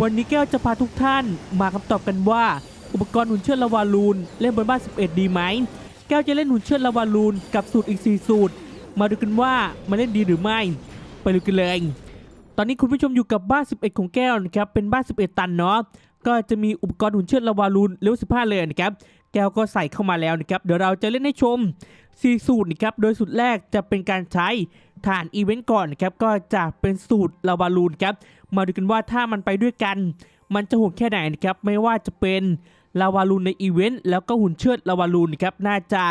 วันนี้แก้วจะพาทุกท่านมาคำตอบกันว่า อุปกรณ์หุ่นเชิดลาวาลูนเล่นบนบ้าน 11 ดีไหม แก้วจะเล่นหุ่นเชิดลาวาลูนกับสูตรอีก 4 สูตร มาดูกันว่ามันเล่นดีหรือไม่ ไปดูกันเลย ตอนนี้คุณผู้ชมอยู่กับบ้าน 11 ของแก้วนะครับเป็นบ้าน 11 ตันเนาะก็จะมีอุปกรณ์หุ่นเชิดลาวาลูนเลเวล15 เลยนะครับแก้วก็ใส่เข้ามาแล้วนะครับเดี๋ยวเราจะเล่นให้ชม 4 สูตรนะครับโดยสูตรแรกจะเป็นการใช้ฐานอีเวนต์ก่อนนะครับก็จะเป็นสูตรลาวาลูนครับ มาดูกันว่าถ้ามันไปด้วยกัน มันจะโหดแค่ไหนนะครับไม่ว่าจะเป็นลาวาลูนในอีเวนต์แล้วก็หุ่นเชิดลาวาลูนนะครับน่าจะ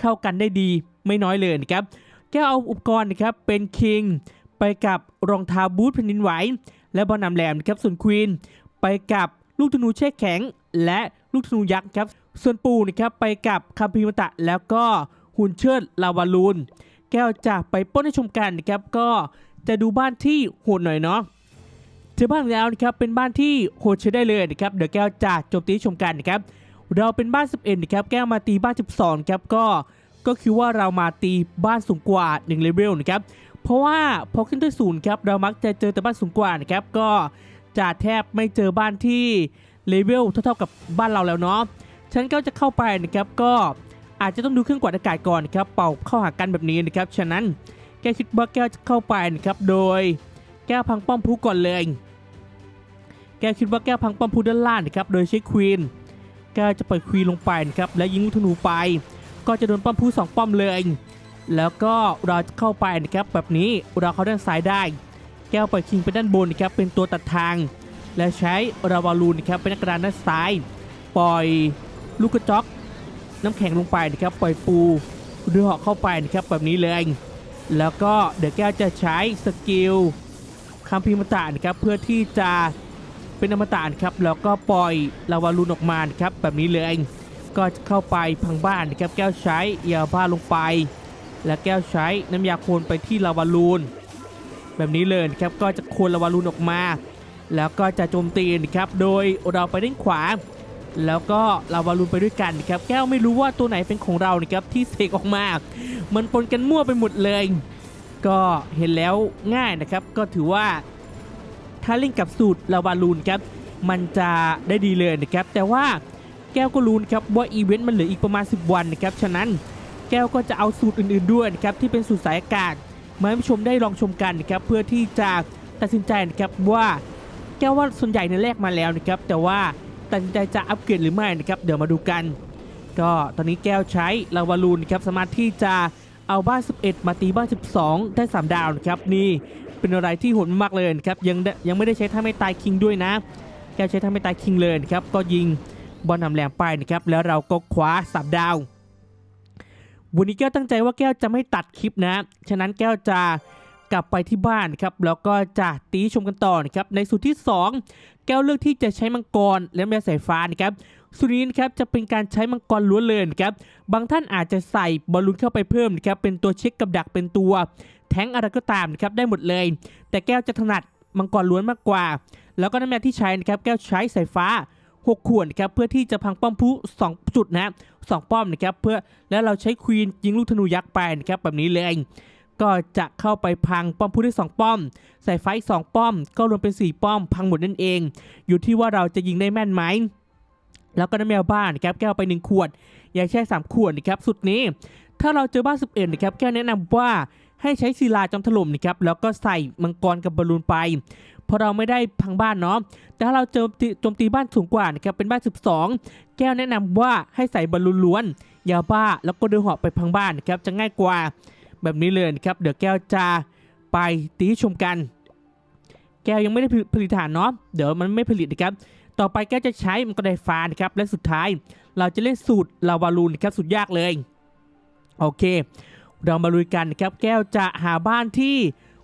เข้ากันได้ดีไม่น้อยเลยนะครับแก้วเอาอุปกรณ์นะครับเป็นคิงไปกับรองเท้าบูทแผ่นดินไหวและบอลนำแหลมนะครับส่วนควีนไปกับลูกธนูแช่แข็ง และลูกธนูยักษ์ครับส่วนปูนะครับไปกับคัมพีมตะ แล้วก็หุ่นเชิดลาวาลูน แก้วจะไปป้นให้ชมกันนะครับก็จะดูบ้านที่โหดหน่อยเนาะ เจอบ้านแล้วนะครับเป็นบ้านที่โหดใช้ได้เลยนะครับเดี๋ยวแก้วจะโจมตีชมกันนะครับเราเป็นบ้าน 11นะครับแก้วมาตีบ้าน 12ครับก็ก็คือว่าเรามาตีบ้านสูงกว่า1เลเวลนะครับเพราะว่าพอขึ้นด้วยศูนย์ครับเรามักจะเจอแต่บ้านสูงกว่านะครับก็จะแทบไม่เจอบ้านที่เลเวลเท่าๆกับบ้านเราแล้วเนาะฉะนันก็จะเข้าไปนะครับก็อาจจะต้องดูเครื่องกวาดอากาศก่อนนะครับเป่าเข้าหากันแบบนี้นะครับฉะนั้นแก้วคิดว่าแก้วจะเข้าไปนะครับโดยแก้วพังป้อมพุก่อนเลย แกคิดว่าแก้วพังป้อมพุด้านล่างนะครับโดยใช้ควีนแก้วจะปล่อยควีนลงไปนะครับและยิงลูกธนูไป ก็จะโดนป้อมพุสองป้อมเลย แล้วก็เราจะเข้าไปนะครับแบบนี้เราเข้าด้านซ้ายได้ แก้วปล่อยคิงไปด้านบนนะครับเป็นตัวตัดทาง และใช้ราวาลูนนะครับเป็นนักกระดานด้านซ้าย ปล่อยลูกกระจอกน้ำแข็งลงไปนะครับปล่อยปูเรือหาะเข้าไปนะครับแบบนี้เลย แล้วก็เดี๋ยวแก้วจะใช้สกิลคัมพีร์มตะนะครับเพื่อที่จะ เป็นอมตะครับแล้วก็ปล่อยลาวาลูนออกมาครับแบบนี้เลยก็จะเข้าไปพังบ้านนะครับแก้วใช้ยาบ้าลงไป และแก้วใช้น้ำยาโคนไปที่ลาวาลูนแบบนี้เลยครับก็จะโคนลาวาลูนออกมา แล้วก็จะโจมตีนะครับโดยเราไปด้านขวา แล้วก็ลาวาลูนไปด้วยกันนะครับแก้วไม่รู้ว่าตัวไหนเป็นของเรานะครับที่เสกออกมา มันปนกันมั่วไปหมดเลย ก็เห็นแล้วง่ายนะครับก็ถือว่า ถ้าเล่นกับสูตรลาวาลูนครับมันจะได้ดีเลยนะครับแต่ว่าแก้วก็รู้นครับว่าอีเวนต์มันเหลืออีกประมาณ 10 วันนะครับฉะนั้นแก้วก็จะเอาสูตรอื่นๆด้วยนะครับที่เป็นสูตรสายอากาศมาให้ผู้ชมได้ลองชมกันนะครับเพื่อที่จะตัดสินใจนะครับว่าแก้วว่าส่วนใหญ่ในแรกมาแล้วนะครับแต่ว่าตัดสินใจจะอัปเกรดหรือไม่นะครับเดี๋ยวมาดูกัน ก็ตอนนี้แก้วใช้ลาวาลูนครับสามารถที่จะเอาบ้าน 11 มาตีบ้าน 12 ได้ 3 ดาวนะครับนี่ เป็นอะไรที่โหดมากเลยครับยังได้ยังไม่ได้ใช้ท่าไม่ตายคิงด้วยนะแก้วใช้ท่าไม่ตายคิงเลยครับก็ยิงบอลนำแหลมไปนะครับแล้วเราก็คว้าสามดาว วันนี้แก้วตั้งใจว่าแก้วจะไม่ตัดคลิปนะ ฉะนั้นแก้วจะกลับไปที่บ้านครับแล้วก็จะตีชมกันต่อนะครับในสูตรที่ 2 แก้วเลือกที่จะใช้มังกรและแมวสายฟ้านะครับส่วนนี้นะครับจะเป็นการใช้มังกรล้วนเลยนะครับบางท่านอาจจะใส่บอลลูนเข้าไปเพิ่มนะครับเป็นตัวเช็คกับดักเป็นตัว แท้งอะไรก็ตามนะครับได้หมดเลย แต่แก้วจะถนัดมังกรล้วนมากกว่า แล้วก็น้ำยาที่ใช้นะครับแก้วใช้สายฟ้า 6 ขวดนะครับเพื่อที่จะพังป้อมผู้2จุดนะสองป้อมนะครับเพื่อแล้วเราใช้ควีนยิงลูกธนูยักษ์ไปนะครับแบบนี้เลยก็จะเข้าไปพังป้อมผู้ได้สองป้อมใส่ไฟสองป้อม ก็รวมเป็น 4 ป้อม พังหมดนั่นเอง อยู่ที่ว่าเราจะยิงได้แม่นไหมแล้วก็น้ำแมวบ้านนะครับแก้วไป 1 ขวดอยากใช้3ขวดนะครับสุดนี้ ถ้าเราเจอบ้าน 11นะครับแก้วแนะนำว่า ให้ใช้ศิลาจอมถล่มนะครับแล้วก็ใส่มังกรกับบอลลูนไปเพราะเราไม่ได้พังบ้านเนาะ แต่ถ้าเราเจอโจมตีบ้านสูงกว่านะครับ เป็นบ้าน 12 แก้วแนะนำว่าให้ใส่บอลลูนล้วน ยาบ้า แล้วก็เดินหาะไปพังบ้านนะครับ จะง่ายกว่าแบบนี้เลยนะครับ เดี๋ยวแก้วจะไปตีชมกัน แก้วยังไม่ได้ผลิตฐานเนาะ เดี๋ยวมันไม่ผลิตนะครับ ต่อไปแก้วจะใช้มันก็ได้ฟ้านะครับ และสุดท้าย เราจะเล่นสูตรลาวาลูนนะครับ สุดยากเลย โอเค เรามาลุยกันนะครับแก้วจะหาบ้านที่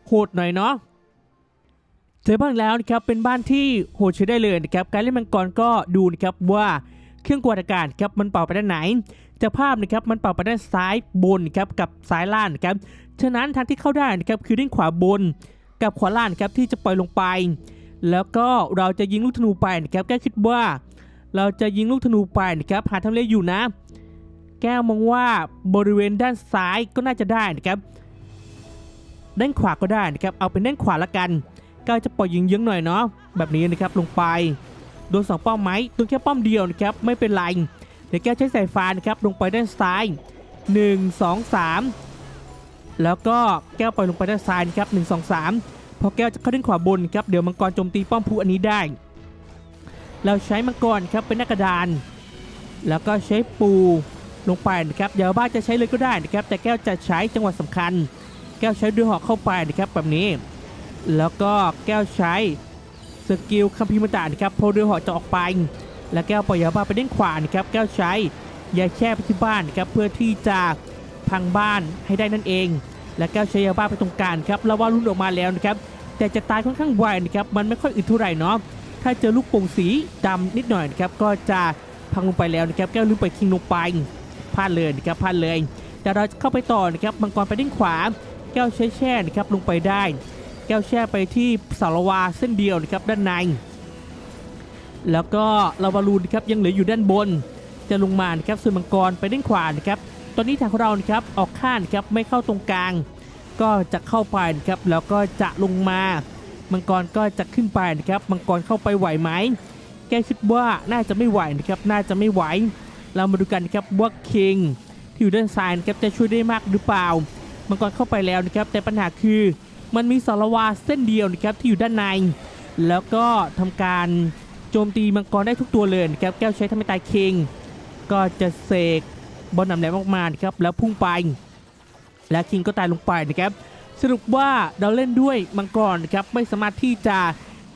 โหดหน่อยเนาะเจอบ้านแล้วนะครับเป็นบ้านที่โหดใช้ได้เลยนะครับการเล่นมังกรก็ดูนะครับว่าเครื่องกวาดอากาศครับมันเป่าไปด้านไหนจะภาพนะครับมันเป่าไปด้านซ้ายบนครับกับซ้ายล่างครับฉะนั้นทางที่เข้าได้นะครับคือด้านขวาบน กับขวาล่างครับที่จะปล่อยลงไป แล้วก็เราจะยิงลูกธนูไปนะครับแก้วคิดว่า เราจะยิงลูกธนูไปนะครับหาทำเลอยู่นะ แก้วมองว่าบริเวณด้านซ้ายก็น่าจะได้นะครับ ด้านขวาก็ได้นะครับ เอาเป็นด้านขวาละกันแก้วจะปล่อยยิงเยื้องหน่อยเนาะแบบนี้นะครับลงไปโดนสองป้อมไหมโดนแค่ป้อมเดียวนะครับไม่เป็นไรเดี๋ยวแก้วใช้สายฟ้านะครับลงไปด้านซ้าย 1 2 3 แล้วก็แก้วปล่อยลงไปด้านซ้ายนะครับ1 2 3 พอแก้วจะเข้าด้านขวาบนครับเดี๋ยวมังกรโจมตีป้อมพูอันนี้ได้ เราใช้มังกรครับเป็นหน้ากระดาน แล้วก็ใช้ปู ลงไปนะครับเหยวบ้าจะใช้เลยก็ได้นะครับแต่แก้วจะใช้จังหวะสำคัญ แก้วใช้ด้วยหอกเข้าไปนะครับแบบนี้ แล้วก็แก้วใช้สกิลคัมภีร์มตานะครับพอเรือหอกจะออกไป แล้วแก้วปล่อยยาบ้าไปด้านขวานะครับแก้วใช้ยาแช่ไปที่บ้านนะครับเพื่อที่จะพังบ้านให้ได้นั่นเอง และแก้วใช้ยาบ้าไปตรงกลางครับแล้วว่ารุ่นออกมาแล้วนะครับแต่จะตายค่อนข้างไวนะครับมันไม่ค่อยอึดเท่าไหร่เนาะถ้าเจอลูกโป่งสีดำนิดหน่อยนะครับก็จะพังลงไปแล้วนะครับแก้วลืมไปคิงลงไป พลาดเลยนะครับพลาดเลย แต่เราเข้าไปต่อนะครับมังกรไปด้านขวา แก้วใช้แช่นะครับลงไปได้ แก้วแช่ไปที่สารวาเส้นเดียวนะครับด้านใน แล้วก็ลาวาลูนนะครับยังเหลืออยู่ด้านบน จะลงมานะครับส่วนมังกรไปด้านขวานะครับตอนนี้ทางของเรานะครับออกข้างนครับไม่เข้าตรงกลาง ก็จะเข้าไปนะครับแล้วก็จะลงมามังกรก็จะขึ้นไปนะครับมังกรเข้าไปไหวไหมแกคิดว่าน่าจะไม่ไหวนะครับน่าจะไม่ไหว เรามาดูกันนะครับว่าคิงที่อยู่ด้านซ้ายนะครับจะช่วยได้มากหรือเปล่า มังกรเข้าไปแล้วนะครับ แต่ปัญหาคือมันมีสารวาเส้นเดียวนะครับที่อยู่ด้านใน แล้วก็ทำการโจมตีมังกรได้ทุกตัวเลยนะครับแก้วใช้ทำให้ตายคิงก็จะเสกบอลนำแหลมออกมานะครับแล้วพุ่งไป และคิงก็ตายลงไปนะครับสรุปว่าเราเล่นด้วยมังกรนะครับไม่สามารถที่จะ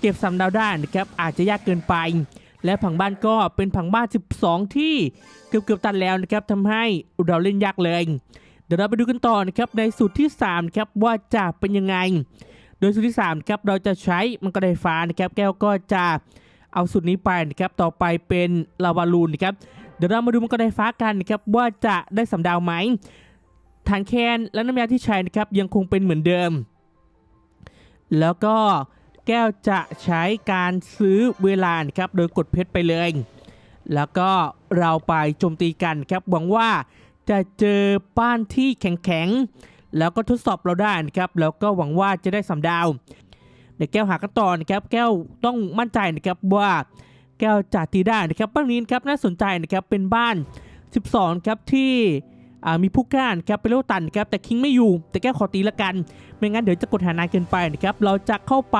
เก็บสามดาวได้นะครับอาจจะยากเกินไป และผังบ้านก็เป็นผังบ้าน 12 ที่เกือบเกือบตันแล้วนะครับทำให้เราเล่นยากเลย เดี๋ยวเราไปดูกันต่อนะครับในสูตรที่3ครับว่าจะเป็นยังไง โดยสูตรที่3ครับเราจะใช้มังกรไฟฟ้านะครับแก้วก็จะเอาสูตรนี้ไปนะครับต่อไปเป็นลาวาลูนนะครับเดี๋ยวเรามาดูมังกรไฟฟ้ากันนะครับว่าจะได้สามดาวไหมฐานแคนและน้ำยาที่ใช้นะครับยังคงเป็นเหมือนเดิม แล้วก็ แก้วจะใช้การซื้อเวลาครับโดยกดเพชรไปเลย แล้วก็เราไปโจมตีกันครับหวังว่าจะเจอบ้านที่แข็งๆแล้วก็ทดสอบเราได้นะครับแล้วก็หวังว่าจะได้สามดาวเดี๋ยวแก้วหากันต่อนะครับแก้วต้องมั่นใจนะครับว่าแก้วจะตีได้นะครับบ้านนี้ครับน่าสนใจนะครับเป็นบ้าน 12ครับที่ มีผู้ก้านะครับเปโลตันครับแต่คิงไม่อยู่ แต่แก้ขอตีละกัน ไม่งั้นเดี๋ยวจะกดหานานเกินไปนะครับเราจะเข้าไป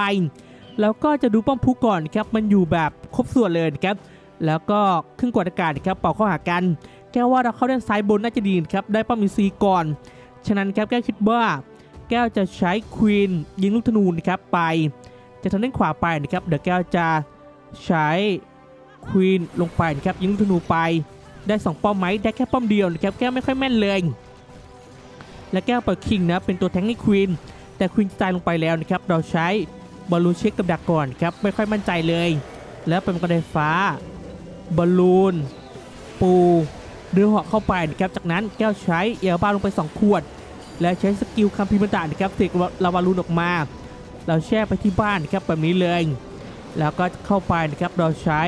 แล้วก็จะดูป้อมผู้ก่อนนะครับมันอยู่แบบครบส่วนเลยนะครับแล้วก็เครื่องกดอากาศนะครับเป่าเข้าหากัน แก้วว่าเราเข้าด้านซ้ายบนน่าจะดีนะครับได้ป้อมอินซีก่อน ฉะนั้นครับแก้วคิดว่า แก้วจะใช้ควีนยิงลูกธนูนะครับไป จะทางด้านขวาไปนะครับเดี๋ยวแก้วจะใช้ควีนลงไปนะครับยิงลูกธนูไป ได้2ป้อมไหมได้แค่ป้อมเดียวนะครับแก้วไม่ค่อยแม่นเลย และแก้วเปิดคิงนะเป็นตัวแทงให้ควีนแต่ควีนตายลงไปแล้วนะครับเราใช้บอลลูนเช็คกับดักก่อนครับไม่ค่อยมั่นใจเลย แล้วเป็นกระไดฟ้าบอลลูนปูเรือหาะเข้าไปนะครับจากนั้นแก้วใช้เอลบ้าลงไป 2 ขวด และใช้สกิลคัมพีร์มันตานะครับเสกลาวาลูนออกมา เราแช่ไปที่บ้านนะครับแบบนี้เลย แล้วก็เข้าไปนะครับเราใช้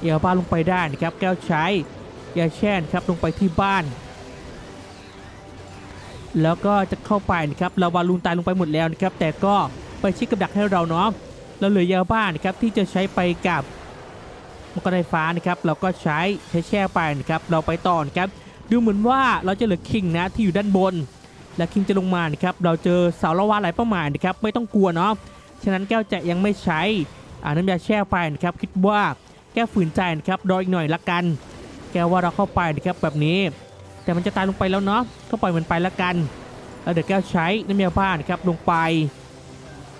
เอลบ้าลงไปได้นะครับแก้วใช้ ยาแช่นครับลงไปที่บ้าน แล้วก็จะเข้าไปนะครับลาวาลูนตายลงไปหมดแล้วนะครับ แต่ก็ไปชิดกับดักให้เราเนาะเราเหลือยาบ้านนะครับที่จะใช้ไปกับมังกรไฟฟ้านะครับ เราก็ใช้ใช้แช่ไปนะครับ เราไปต่อนะครับ ดูเหมือนว่าเราจะเหลือคิงนะที่อยู่ด้านบน และคิงจะลงมานะครับ เราเจอเสาละวาหลายเป้าหมายนะครับ ไม่ต้องกลัวเนาะ ฉะนั้นแก้วจะยังไม่ใช้อ่าน้ำยาแช่ไปนะครับ คิดว่าแก้วฝืนใจนะครับ รออีกหน่อยละกัน แกว่าเราเข้าไปนะครับแบบนี้ แต่มันจะตายลงไปแล้วเนาะก็ปล่อยมันไปแล้วกันแล้วเดี๋ยวแก้วใช้น้ำยาบ้านะครับลงไป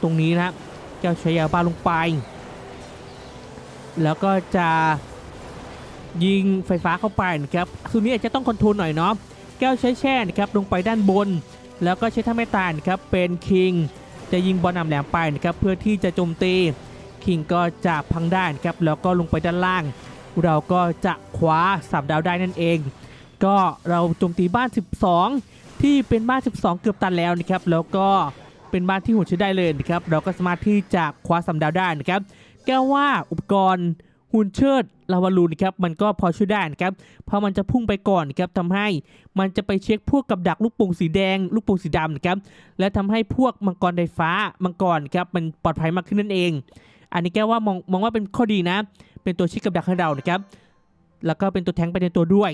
ตรงนี้นะแก้วใช้ยาบ้าลงไป แล้วก็จะยิงไฟฟ้าเข้าไปนะครับคืนนี้อาจจะต้องคอนโทรลหน่อยเนาะแก้วใช้แช่นะครับลงไปด้านบน แล้วก็ใช้ท่าไม่ตายนะครับเป็นคิงจะยิงบอลนำแหลมไปนะครับเพื่อที่จะโจมตีคิงก็จะพังได้นะครับแล้วก็ลงไปด้านล่าง เราก็จะคว้าสับดาวได้นั่นเอง ก็เราโจมตีบ้าน 12 ที่เป็นบ้าน 12 เกือบตันแล้วนะครับแล้วก็เป็นบ้านที่หัวใช้ได้เลยนะครับเราก็สามารถที่จะคว้าสับดาวได้นะครับแก้ว่าอุปกรณ์หุ่นเชิดลาวาลูนนะครับมันก็พอช่วยได้นะครับเพราะมันจะพุ่งไปก่อนนะครับทำให้มันจะไปเช็คพวกกับดักลูกโป่งสีแดง ลูกโป่งสีดำนะครับและทำให้พวกมังกรไฟฟ้ามังกรครับมันปลอดภัยมากขึ้นนั่นเอง อันนี้แก้วว่ามองมองว่าเป็นข้อดีนะ เป็นตัวชิดกับดักให้เรานะครับ แล้วก็เป็นตัวแทงไปในตัวด้วย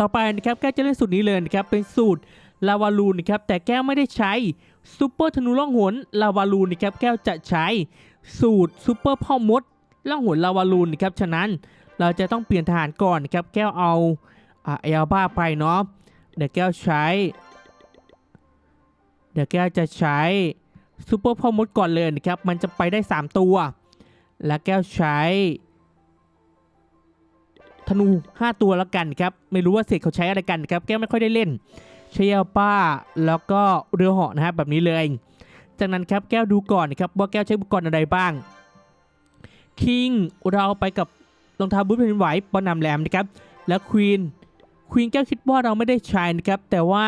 ต่อไปนะครับแก้วจะเล่นสูตรนี้เลยนะครับเป็นสูตรลาวาลูนนะครับแต่แก้วไม่ได้ใช้ซูเปอร์ธนูล่องหนลาวาลูนนะครับแก้วจะใช้สูตรซูเปอร์พ่อมดล่องหนลาวาลูนนะครับฉะนั้นเราจะต้องเปลี่ยนทหารก่อนนะครับแก้วเอาอาเอลบ้าไปเนาะเดี๋ยวแก้วใช้ เดี๋ยวแก้วจะใช้ซูเปอร์พ่อมดก่อนเลยนะครับมันจะไปได้ 3 ตัว แล้วแก้วใช้ธนู 5 ตัวแล้วกันครับ ไม่รู้ว่าเสกเขาใช้อะไรกันครับ แก้วไม่ค่อยได้เล่นใช้ยป้า แล้วก็เรือเหาะนะครับแบบนี้เลย จากนั้นครับแก้วดูก่อนนะครับว่าแก้วใช้อุปกรณ์อะไรบ้าง คิงเราไปกับรองเท้าบูทแผ่นดินไหวปอนำแหลมนะครับ แล้วควีนควีนแก้วคิดว่าเราไม่ได้ใช้นะครับ แต่ว่า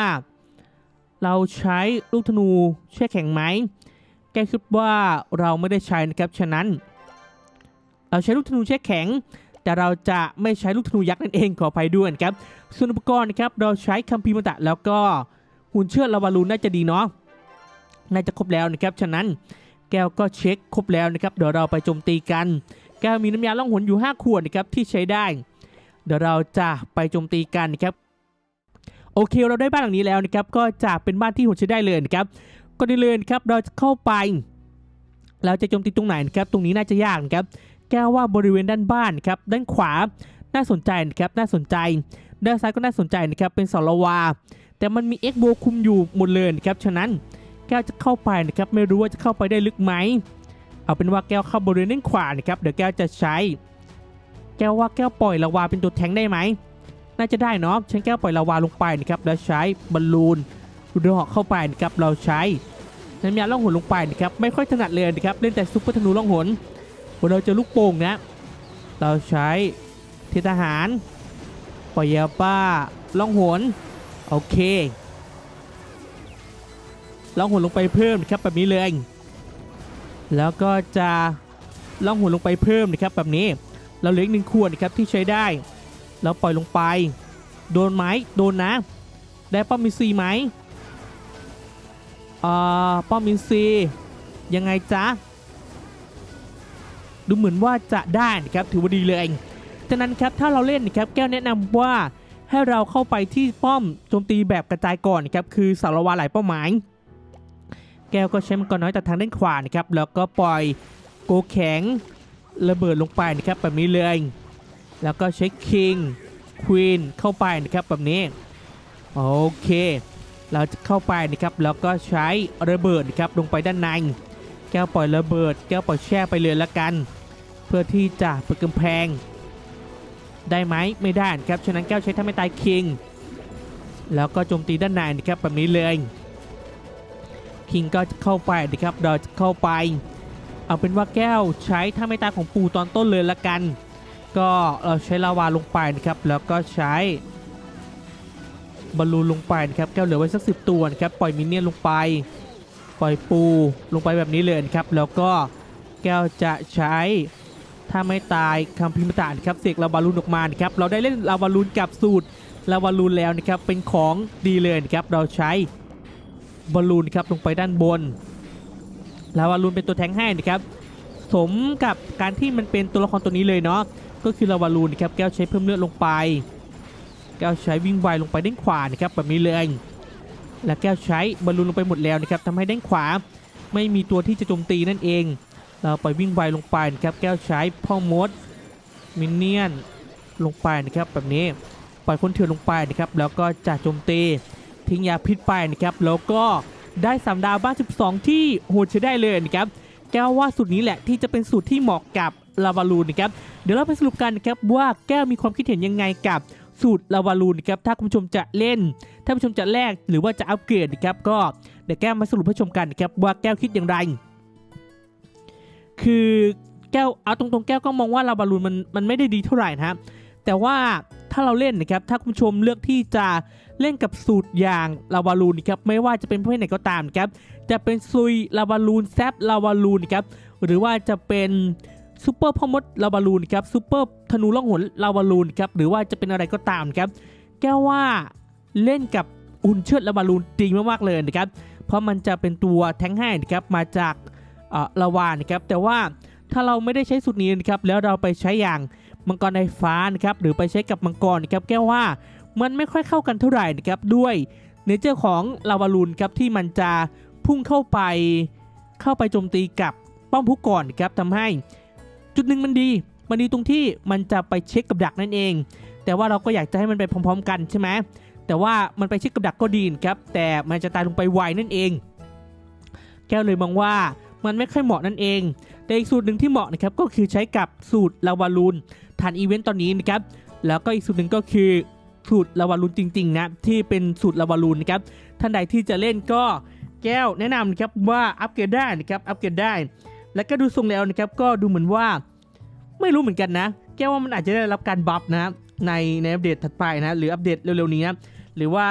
เราใช้ลูกธนูแช่แข็งไหมแก้วคิดว่าเราไม่ได้ใช้นะครับ ฉะนั้น เราใช้ลูกธนูแช่แข็ง แต่เราจะไม่ใช้ลูกธนูยักษ์นั่นเองขออภัยด้วยครับ ส่วนอุปกรณ์นะครับเราใช้คัมภีมตะแล้วก็หุ่นเชือดลาวาลูนน่าจะดีเนาะน่าจะครบแล้วนะครับ ฉะนั้นแก้วก็เช็คครบแล้วนะครับ เดี๋ยวเราไปโจมตีกัน แก้วมีน้ำยาล่องหนอยู่ 5 ขวดนะครับที่ใช้ได้ เดี๋ยวเราจะไปโจมตีกันนะครับ โอเคเราได้บ้านหลังนี้แล้วนะครับ ก็จะเป็นบ้านที่หุ่นใช้ได้เลยนะครับก็ได้เลยนะครับเราจะเข้าไป เราจะโจมตีตรงไหนนะครับ ตรงนี้น่าจะยากนะครับ แก้วว่าบริเวณด้านบ้านครับด้านขวาน่าสนใจนะครับน่าสนใจด้านซ้ายก็น่าสนใจนะครับเป็นสละวา แต่มันมีเอ็กโบคุมอยู่หมดเลยนะครับฉะนั้นแก้วจะเข้าไปนะครับไม่รู้ว่าจะเข้าไปได้ลึกไหมเอาเป็นว่าแก้วเข้าบริเวณด้านขวานะครับเดี๋ยวแก้วจะใช้ แก้วว่าแก้วปล่อยละวาเป็นตัวแทงได้ไหมน่าจะได้เนาะฉันแก้วปล่อยละวาลงไปนะครับแล้วใช้บอลลูนรอเหาะเข้าไปนะครับเราใช้น้ำยาล่องหนลงไปนะครับไม่ค่อยถนัดเลยนะครับเล่นแต่ซุปเปอร์ธนูล่องหน เราเจะลูกโป่งนะเราใช้เททหารปล่อยยาป้าล่องหนโอเคล่องหนลงไปเพิ่มนะครับแบบนี้เลยแล้วก็จะล่องหนลงไปเพิ่มนะครับแบบนี้ เราเหลืออีกหนึ่งขวดนะครับที่ใช้ได้ เราปล่อยลงไป โดนไหมโดนนะ ได้ป้อมมินซีไหมอ่าป้อมมินซียังไงจ๊ะ ดูเหมือนว่าจะได้นะครับถือว่าดีเลยจากนั้นครับถ้าเราเล่นนะครับแก้วแนะนำว่าให้เราเข้าไปที่ป้อมโจมตีแบบกระจายก่อนนะครับคือสารวาหลายเป้าหมาย แก้วก็ใช้มังกรน้อยแต่ทางด้านขวานะครับแล้วก็ปล่อยโกแข็งระเบิดลงไปนะครับแบบนี้เลยแล้วก็ใช้คิงควีนเข้าไปนะครับแบบนี้โอเค เราจะเข้าไปนะครับแล้วก็ใช้ระเบิดนะครับลงไปด้านในแก้วปล่อยระเบิด แก้วปล่อยแช่ไปเลยละกัน เพื่อที่จะเปิดกำแพง ได้ไหมไม่ได้ครับฉะนั้นแก้วใช้ท่าไม่ตายคิง แล้วก็โจมตีด้านในนะครับแบบนี้เลยคิงก็จะเข้าไปนะครับเราจะเข้าไป เอาเป็นว่าแก้วใช้ท่าไม่ตายของปูตอนต้นเลยละกัน ก็เราใช้ลาวาลงไปนะครับแล้วก็ใช้บอลลูนลงไปนะครับแก้วเหลือไว้สักสิบตัวนะครับปล่อยมินเนี่ยนลงไป ปล่อยปูลงไปแบบนี้เลยนะครับแล้วก็แก้วจะใช้ ถ้าไม่ตายคัมพิมพ์ตานครับเสกลาวาลูนออกมาครับเราได้เล่นลาวาลูนกับสูตรลาวาลูนแล้วนะครับเป็นของดีเลยนะครับเราใช้บอลลูนครับลงไปด้านบนลาวาลูนเป็นตัวแทงให้นะครับสมกับการที่มันเป็นตัวละครตัวนี้เลยเนาะก็คือลาวาลูนครับแก้วใช้เพิ่มเลือดลงไป แก้วใช้วิ่งไวลงไปด้านขวานะครับแบบนี้เลยและแก้วใช้บอลลูนลงไปหมดแล้วนะครับทำให้ด้านขวาไม่มีตัวที่จะโจมตีนั่นเอง เราไปวิ่งไวลงไปนะครับแก้วใช้พ่อมดมินเนี่ยนลงไปนะครับแบบนี้ปล่อยคนเถื่อนลงไปนะครับแล้วก็จะโจมตีทิ้งยาพิษไปนะครับแล้วก็ได้สามดาวบ้าน 12 ที่โหดใช้ได้เลยนะครับแก้วว่าสูตรนี้แหละที่จะเป็นสูตรที่เหมาะกับลาวาลูนนะครับเดี๋ยวเราไปสรุปกันนะครับว่าแก้วมีความคิดเห็นยังไงกับสูตรลาวาลูนนะครับถ้าคุณผู้ชมจะเล่น ถ้าคุณผู้ชมจะแลกหรือว่าจะอัปเกรดนะครับก็เดี๋ยวแก้วมาสรุปให้ชมกันนะครับว่าแก้วคิดอย่างไร คือแก้วเอาตรงๆแก้วก็มองว่าลาวาลูนมันมันไม่ได้ดีเท่าไหร่นะแต่ว่าถ้าเราเล่นนะครับถ้าคุณผู้ชมเลือกที่จะเล่นกับสูตรอย่างลาวาลูนนะครับไม่ว่าจะเป็นประเภทไหนก็ตามครับจะเป็นซุยลาวาลูนแซปลาวาลูนครับหรือว่าจะเป็นซูเปอร์พ่อมดลาวาลูนครับซูเปอร์ธนูล่องหนลาวาลูนครับหรือว่าจะเป็นอะไรก็ตามครับแก้วว่าเล่นกับอุ่นเชิดลาวาลูนดีมากๆเลยนะครับเพราะมันจะเป็นตัวแทงให้นะครับมาจาก ลาวานะครับแต่ว่าถ้าเราไม่ได้ใช้สูตรนี้นะครับแล้วเราไปใช้อย่างมังกรไฟฟ้านะครับหรือไปใช้กับมังกรนะครับแก้วว่ามันไม่ค่อยเข้ากันเท่าไหร่นะครับด้วยเนเจอร์ของลาวาลูนครับที่มันจะพุ่งเข้าไปเข้าไปโจมตีกับป้อมผู้ก่อนครับทำให้ จุดหนึ่งมันดี มันดีตรงที่มันจะไปเช็คกับดักนั่นเอง แต่ว่าเราก็อยากจะให้มันไปพร้อม ๆ กันใช่ไหมแต่ว่ามันไปเช็คกับดักก็ดีนครับแต่มันจะตายลงไปไวนั่นเอง แก้วเลยมองว่า มันไม่ค่อยเหมาะนั่นเอง แต่อีกสูตรหนึ่งที่เหมาะนะครับก็คือใช้กับสูตรลาวาลูนทันอีเวนต์ตอนนี้นะครับแล้วก็อีกสูตรหนึ่งก็คือสูตรลาวาลูนจริงๆนะที่เป็นสูตรลาวาลูนนะครับท่านใดที่จะเล่นก็แก้วแนะนำนะครับว่าอัปเกรดได้นะครับอัปเกรดได้ แล้วก็ดูทรงแล้วนะครับก็ดูเหมือนว่าไม่รู้เหมือนกันนะ แก้วว่ามันอาจจะได้รับการบัฟนะในในอัปเดตถัดไปนะหรืออัปเดตเร็วๆนี้นะหรือว่า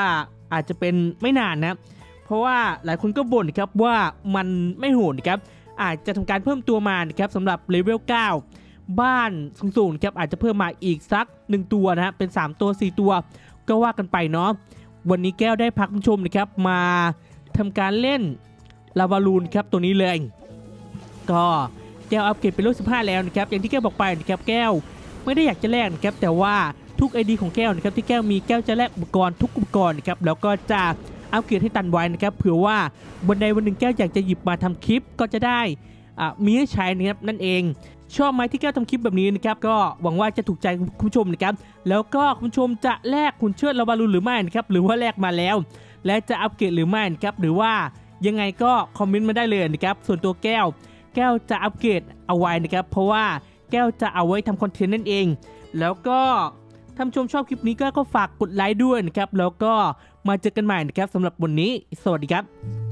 อาจจะเป็นไม่นานนะ เพราะว่าหลายคนก็บ่นครับว่ามันไม่โหดนะครับอาจจะทำการเพิ่มตัวมานะครับสำหรับเลเวล9 บ้านสูงๆครับอาจจะเพิ่มมาอีกสัก 1 ตัวนะฮะเป็น 3 ตัว 4 ตัว ก็ว่ากันไปเนาะวันนี้แก้วได้พักผู้ชมนะครับมาทำการเล่นลาวาลูนครับตัวนี้เลย ก็แก้วอัปเกรดเป็นรุ่น15 แล้วนะครับอย่างที่แก้วบอกไปนะครับแก้วไม่ได้อยากจะแลกนะครับแต่ว่าทุก ID ของแก้วนะครับที่แก้วมีแก้วจะแลกอุปกรณ์ทุกอุปกรณ์นะครับแล้วก็จะ อัปเกรดให้ตันไว้นะครับเผื่อว่าวันใดวันหนึ่งแก้วอยากจะหยิบมาทำคลิปก็จะได้มีให้ใช้นะครับนั่นเอง ชอบไหมที่แก้วทำคลิปแบบนี้นะครับก็หวังว่าจะถูกใจคุณผู้ชมนะครับแล้วก็คุณผู้ชมจะแลกคุณเชิดลาวาลูนหรือไม่นะครับหรือว่าแลกมาแล้ว และจะอัปเกรดหรือไม่นะครับหรือว่ายังไงก็คอมเมนต์มาได้เลยนะครับส่วนตัวแก้ว แก้วจะอัปเกรดเอาไว้นะครับเพราะว่าแก้วจะเอาไว้ทำคอนเทนต์นั่นเอง แล้วก็ ท่านชมชอบคลิปนี้ก็ก็ฝากกดไลค์ด้วยนะครับ แล้วก็มาเจอกันใหม่นะครับสำหรับวันนี้ สวัสดีครับ